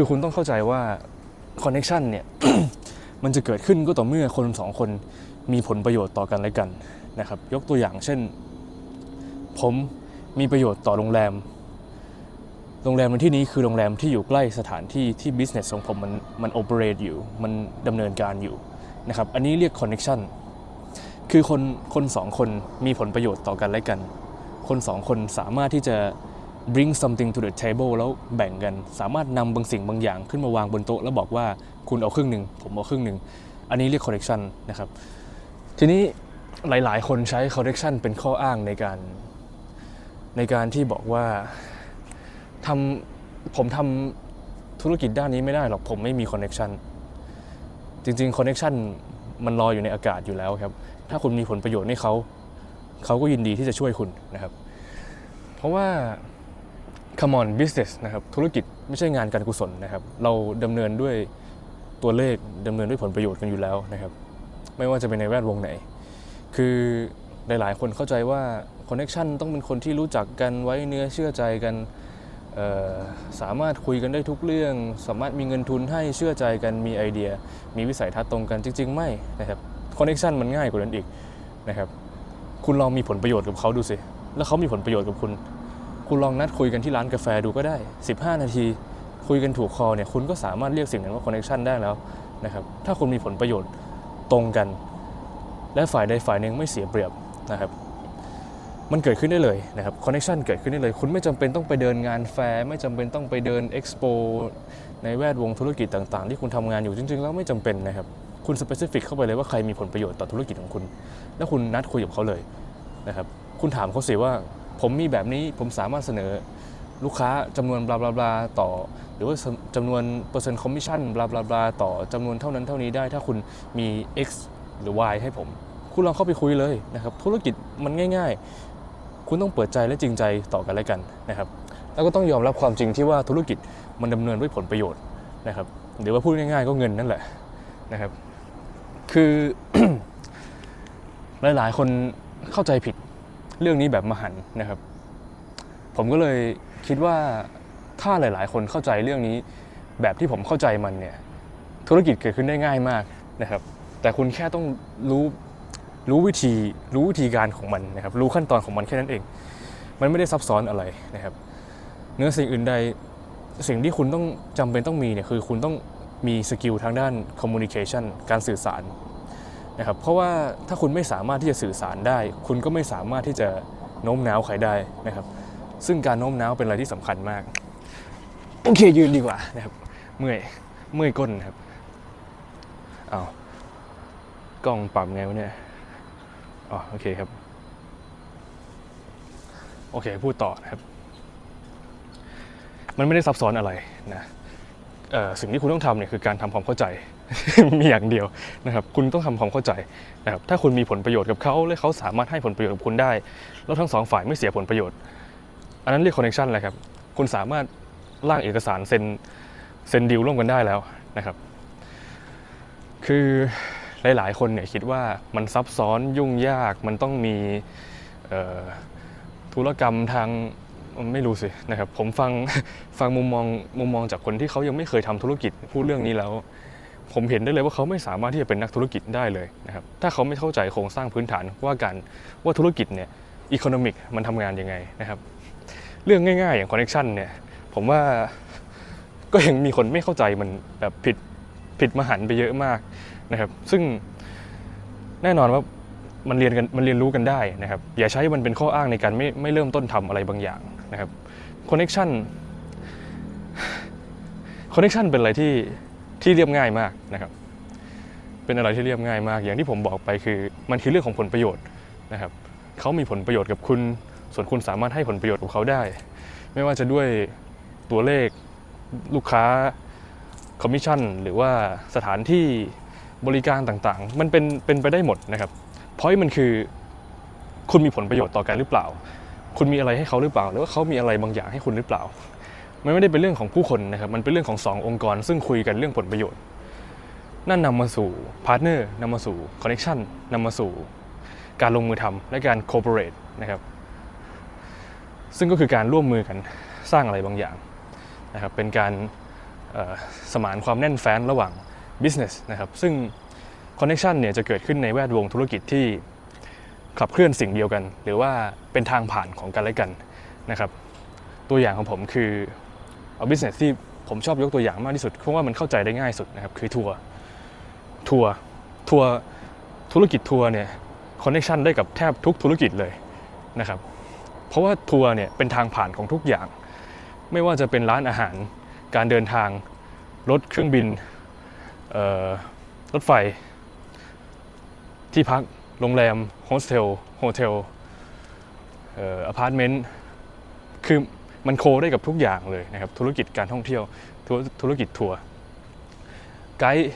คือคุณต้องเข้าใจว่าคอนเน็ชันเนี่ย มันจะเกิดขึ้นก็ต่อเมื่อคนสองคนมีผลประโยชน์ต่อกันและกันนะครับ ยกตัวอย่างเช่น ผมมีประโยชน์ต่อโรงแรม โรงแรมในที่นี้คือโรงแรมที่อยู่ใกล้สถานที่ที่ business ของผมมันมันโอเปเรตอยู่ มันดำเนินการอยู่นะครับ อันนี้เรียก connection คือคนคนสองคนมีผลประโยชน์ต่อกันและกัน คนสองคนสามารถที่จะ bring something to the table แล้วแบ่งกัน สามารถนำบางสิ่งบางอย่างขึ้นมาวางบนโต๊ะ แล้วบอกว่าคุณเอาครึ่งหนึ่งผมเอาครึ่งหนึ่งอันนี้เรียก connection นะครับ ทีนี้หลายๆ คนใช้ connection เป็นข้ออ้างในการ ในการที่บอกว่าทำผมทำธุรกิจด้านนี้ไม่ได้หรอกผมไม่มี connection จริงๆ connection มันลอยอยู่ในอากาศอยู่แล้วครับ ถ้าคุณมีผลประโยชน์ให้เขา เขาก็ยินดีที่จะช่วยคุณนะครับ เพราะว่า come on business นะครับธุรกิจไม่ใช่งานการกุศลนะครับ เราดำเนินด้วยตัวเลขดำเนินด้วยผลประโยชน์กันอยู่แล้วนะครับ ไม่ว่าจะเป็นในแวดวงไหน คือหลายๆ คนเข้าใจว่าคอนเน็ชันต้องเป็นคนที่รู้จักกันไว้เนื้อเชื่อใจกันสามารถคุยกันได้ทุกเรื่อง สามารถมีเงินทุนให้เชื่อใจกันมีไอเดีย มีวิสัยทัศน์ตรงกันจริง ๆ ไม่นะครับคอนเน็ชันมันง่ายกว่านั้นอีกนะครับคุณลองมีผลประโยชน์กับเขาดูสิ แล้วเขามีผลประโยชน์กับคุณ คุณลองนัดคุยกันที่ร้านกาแฟดูก็ได้ 15 นาที คุยกันถูกคอเนี่ยคุณก็สามารถเรียกสิ่งนั้นว่าคอนเน็ชันได้แล้วนะครับถ้าคุณมีผลประโยชน์ตรงกัน และฝ่ายใดฝ่ายหนึ่งไม่เสียเปรียบนะครับมันเกิดขึ้นได้เลยนะครับคอนเนคชันเกิดขึ้นได้เลย คุณไม่จำเป็นต้องไปเดินงานแฟร์ไม่จำเป็นต้องไปเดินเอ็กซ์โปในแวดวงธุรกิจต่างๆ ที่คุณทำงานอยู่จริง ๆ แล้วไม่จำเป็นนะครับคุณสเปซิฟิกเข้าไปเลยว่าใครมีผลประโยชน์ต่อธุรกิจของคุณ แล้วคุณนัดคุยกับเขาเลยนะครับคุณถามเขาสิว่า ผมมีแบบนี้ผมสามารถเสนอลูกค้าจำนวนบลาบลาบลาต่อ หรือว่าจำนวนเปอร์เซ็นต์คอมมิชชั่นบลาบลาบลาต่อจำนวนเท่านั้นเท่านี้ได้ ถ้าคุณมี X หรือ Y ให้ผม คุณลองเข้าไปคุยเลยนะครับ ธุรกิจมันง่าย ๆ คุณต้องเปิดใจและจริงใจต่อกันและกันนะครับ แล้วก็ต้องยอมรับความจริงที่ว่าธุรกิจมันดำเนินด้วยผลประโยชน์นะครับหรือว่าพูดง่ายๆก็เงินนั่นแหละนะครับ คือหลายๆ คนเข้าใจผิด เรื่องนี้แบบมหันนะครับ ผมก็เลยคิดว่าถ้าหลาย ๆ คนเข้าใจเรื่องนี้ แบบที่ผมเข้าใจมันเนี่ยธุรกิจเกิดขึ้นได้ง่ายมากนะครับ แต่คุณแค่ต้องรู้รู้วิธีรู้วิธีการของมันนะครับ รู้ขั้นตอนของมันแค่นั้นเอง มันไม่ได้ซับซ้อนอะไรนะครับเนื้อสิ่งอื่นใดสิ่งที่คุณต้องจำเป็นต้องมีเนี่ยคือคุณต้องมีสกิลทางด้านคอมมูนิเคชันการสื่อสาร นะครับเพราะว่าถ้าคุณไม่สามารถที่จะสื่อสารได้ คุณก็ไม่สามารถที่จะโน้มน้าวใครได้นะครับ ซึ่งการโน้มน้าวเป็นอะไรที่สำคัญมาก โอเคยืนดีกว่านะครับ เมื่อยเมื่อยก้นนะครับเอากล้องปรับไงวะเนี่ยอ๋อโอเคครับ โอเคพูดต่อนะครับ มันไม่ได้ซับซ้อนอะไรนะ สิ่งที่คุณต้องทำเนี่ยคือการทำความเข้าใจ มีอย่างเดียวนะครับคุณต้องทำความเข้าใจนะครับถ้าคุณมีผลประโยชน์กับเขาและเขาสามารถให้ผลประโยชน์กับคุณได้ แล้วทั้งสองฝ่ายไม่เสียผลประโยชน์ อันนั้นเรียกคอนเนคชันแหละครับคุณสามารถร่างเอกสารเซ็นเซ็นดีลร่วมกันได้แล้วนะครับ คือหลายๆ คนเนี่ยคิดว่ามันซับซ้อนยุ่งยากมันต้องมีธุรกรรมทาง ไม่รู้สินะครับผมฟังฟังมุมมองมุมมองจากคนที่เขายังไม่เคยทำธุรกิจพูดเรื่องนี้แล้ว ผมเห็นได้เลยว่าเขาไม่สามารถที่จะเป็นนักธุรกิจได้เลยนะครับถ้าเขาไม่เข้าใจโครงสร้างพื้นฐานว่าการว่าธุรกิจเนี่ยอีโคโนมิกมันทำงานยังไงนะครับ เรื่องง่ายๆ อย่างคอนเน t ชันเนี่ยผมว่าก็ยังมีคนไม่เข้าใจมันแบบผิดผิดมหันต์ไปเยอะมากนะครับ ซึ่งแน่นอนว่ามันเรียนกันมันเรียนรู้กันได้นะครับ อย่าใช้มันเป็นข้ออ้างในการไม่ไม่เริ่มต้นทำอะไรบางอย่าง นะครับคอนเน t ชันคอนเน t ชันเป็นอะไรที่ที่เรียบง่ายมากนะครับ เป็นอะไรที่เรียบง่ายมาก อย่างที่ผมบอกไปคือ มันคือเรื่องของผลประโยชน์นะครับเขามีผลประโยชน์กับคุณ ส่วนคุณสามารถให้ผลประโยชน์กับเขาได้ ไม่ว่าจะด้วยตัวเลขลูกค้าคอมมิชชั่นหรือว่าสถานที่บริการต่างๆ มันเป็นเป็นไปได้หมดนะครับ เพราะมันคือคุณมีผลประโยชน์ต่อกันหรือเปล่า คุณมีอะไรให้เขาหรือเปล่า หรือว่าเขามีอะไรบางอย่างให้คุณหรือเปล่า มันไม่ได้เป็นเรื่องของผู้คนนะครับ มันเป็นเรื่องของสององค์กร ซึ่งคุยกันเรื่องผลประโยชน์ นั่นนำมาสู่พาร์ทเนอร์นำมาสู่คอนเน t ชันนำมาสู่การลงมือทำและการโค o เ r a t e นะครับซึ่งก็คือการร่วมมือกันสร้างอะไรบางอย่างนะครับเป็นการสมานความแน่นแฟ้นระหว่าง business นะครับซึ่ง connection เนี่ยจะเกิดขึ้นในแวดวงธุรกิจที่ ขับเคลื่อนสิ่งเดียวกัน หรือว่าเป็นทางผ่านของกันและกันนะครับตัวอย่างของผมคือเอา business ที่ผมชอบยกตัวอย่างมากที่สุดเพราะว่ามันเข้าใจได้ง่ายสุดนะครับคือทัวร์ทัวร์ทัวร์ธุรกิจทัวร์เนี่ยคอนเนคชันได้กับแทบทุกธุรกิจเลยนะครับเพราะว่าทัวร์เนี่ยเป็นทางผ่านของทุกอย่าง ไม่ว่าจะเป็นร้านอาหารการเดินทางรถเครื่องบินรถไฟที่พัก โรงแรมโฮสเทลโฮเทลอพาร์ตเมนต์คือมันโคได้กับทุกอย่างเลยนะครับธุรกิจการท่องเที่ยวธุรกิจทัวร์ไกด์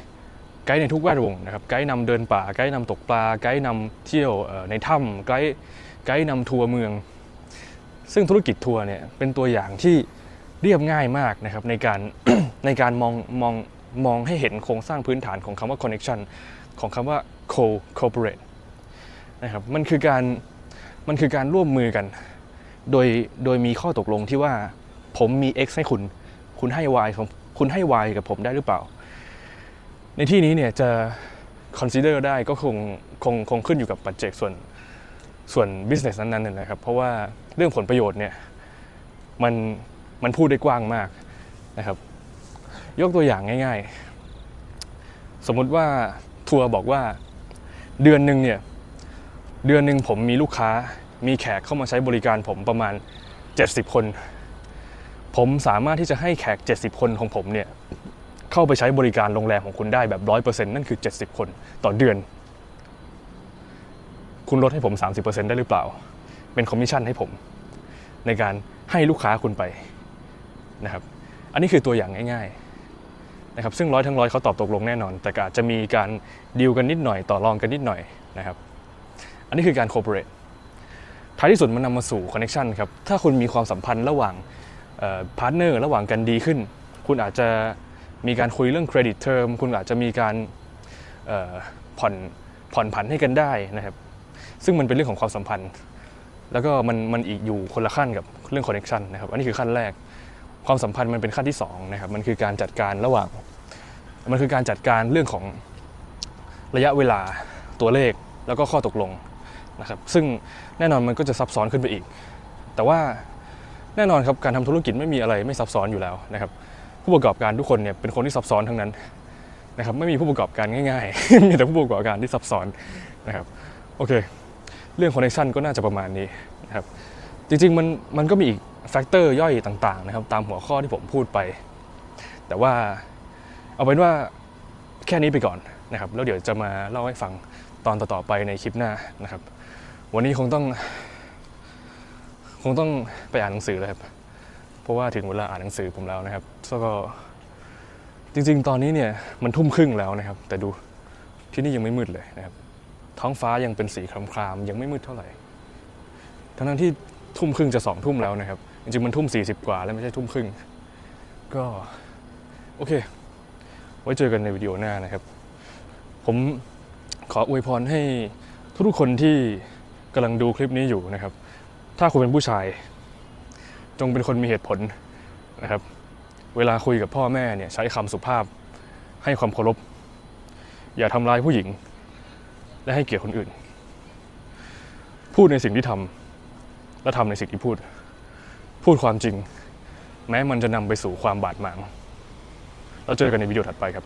ไกด์ในทุกแวดวงนะครับไกด์นำเดินป่าไกด์นำตกปลาไกด์นำเที่ยวในถ้ำไกด์ไกด์นำทัวร์เมือง ซึ่งธุรกิจทัวร์เนี่ยเป็นตัวอย่างที่เรียบง่ายมากนะครับในการในการมองมองมองให้เห็นโครงสร้างพื้นฐานของคำว่า connection ของคำว่า co cooperate นะครับมันคือการมันคือการร่วมมือกัน โดยโดยมีข้อตกลงที่ว่าผมมี x ให้คุณ คุณให้ y ของคุณให้ y กับผมได้หรือเปล่า ในที่นี้เนี่ยจะ consider ได้ก็คงคงคงขึ้นอยู่กับปัจเจกส่วนส่วน business นั้นๆนะครับ เพราะว่าเรื่องผลประโยชน์เนี่ยมันมันพูดได้กว้างมากนะครับ ยกตัวอย่างง่าย ๆ สมมุติว่าทัวร์บอกว่าเดือนหนึ่งเนี่ย เดือนหนึ่งผมมีลูกค้ามีแขกเข้ามาใช้บริการผมประมาณ 70 คน ผมสามารถที่จะให้แขก 70 คนของผมเนี่ยเข้าไปใช้บริการโรงแรมของคุณได้แบบ 100%นั่นคือ 70 คนต่อเดือน คุณลดให้ผม 30%ได้หรือเปล่า เป็นคอมมิชชั่นให้ผม ในการให้ลูกค้าคุณไปนะครับ อันนี้คือตัวอย่างง่ายๆนะครับ ซึ่งร้อยทั้งร้อยเขาตอบตกลงแน่นอน แต่ก็อาจจะมีการดีลกันนิดหน่อยต่อรองกันนิดหน่อยนะครับ อันนี้คือการ cooperate ท้ายที่สุดมันนำมาสู่ connection ครับ ถ้าคุณมีความสัมพันธ์ระหว่างพาร์ทเนอร์ระหว่างกันดีขึ้น คุณอาจจะมีการคุยเรื่องเครดิตเทอมคุณอาจจะมีการผ่อนผ่อนผันให้กันได้นะครับ ซึ่งมันเป็นเรื่องของความสัมพันธ์ แล้วก็มันมันอีกอยู่คนละขั้นกับเรื่อง connection นะครับ อันนี้คือขั้นแรก ความสัมพันธ์มันเป็นขั้นที่สองนะครับ มันคือการจัดการระหว่าง มันคือการจัดการเรื่องของระยะเวลาตัวเลขแล้วก็ข้อตกลง นะครับซึ่งแน่นอนมันก็จะซับซ้อนขึ้นไปอีก แต่ว่าแน่นอนครับการทำธุรกิจไม่มีอะไรไม่ซับซ้อนอยู่แล้วนะครับผู้ประกอบการทุกคนเนี่ยเป็นคนที่ซับซ้อนทั้งนั้นนะครับไม่มีผู้ประกอบการง่ายๆ มีแต่ผู้ประกอบการที่ซับซ้อนนะครับโอเค เรื่องคอนเนคชันก็น่าจะประมาณนี้นะครับจริงๆมันมันก็มีอีกแฟกเตอร์ย่อยต่างๆนะครับตามหัวข้อที่ผมพูดไป แต่ว่าเอาเป็นว่าแค่นี้ไปก่อนนะครับแล้วเดี๋ยวจะมาเล่าให้ฟังตอนต่อๆไปในคลิปหน้านะครับ วันนี้คงต้อง คงต้องไปอ่านหนังสือแล้วครับ เพราะว่าถึงเวลาอ่านหนังสือผมแล้วนะครับแล้วก็จริง ๆ ตอนนี้เนี่ยมันทุ่มครึ่งแล้วนะครับ แต่ดูที่นี่ยังไม่มืดเลยนะครับ ท้องฟ้ายังเป็นสีครามๆยังไม่มืดเท่าไหร่ทั้งๆที่ทุ่มครึ่งจะสองทุ่มแล้วนะครับ จริงๆมันทุ่ม40กว่าแล้วไม่ใช่ทุ่มครึ่ง ก็โอเค ไว้เจอกันในวิดีโอหน้านะครับ ผมขออวยพรให้ทุกคนที่ กำลังดูคลิปนี้อยู่นะครับ ถ้าคุณเป็นผู้ชาย จงเป็นคนมีเหตุผลนะครับ เวลาคุยกับพ่อแม่เนี่ยใช้คำสุภาพให้ความเคารพ อย่าทำร้ายผู้หญิง และให้เกียรติคนอื่น พูดในสิ่งที่ทำและทำในสิ่งที่พูด พูดความจริง แม้มันจะนำไปสู่ความบาดหมาง แล้วเจอกันในวิดีโอถัดไปครับ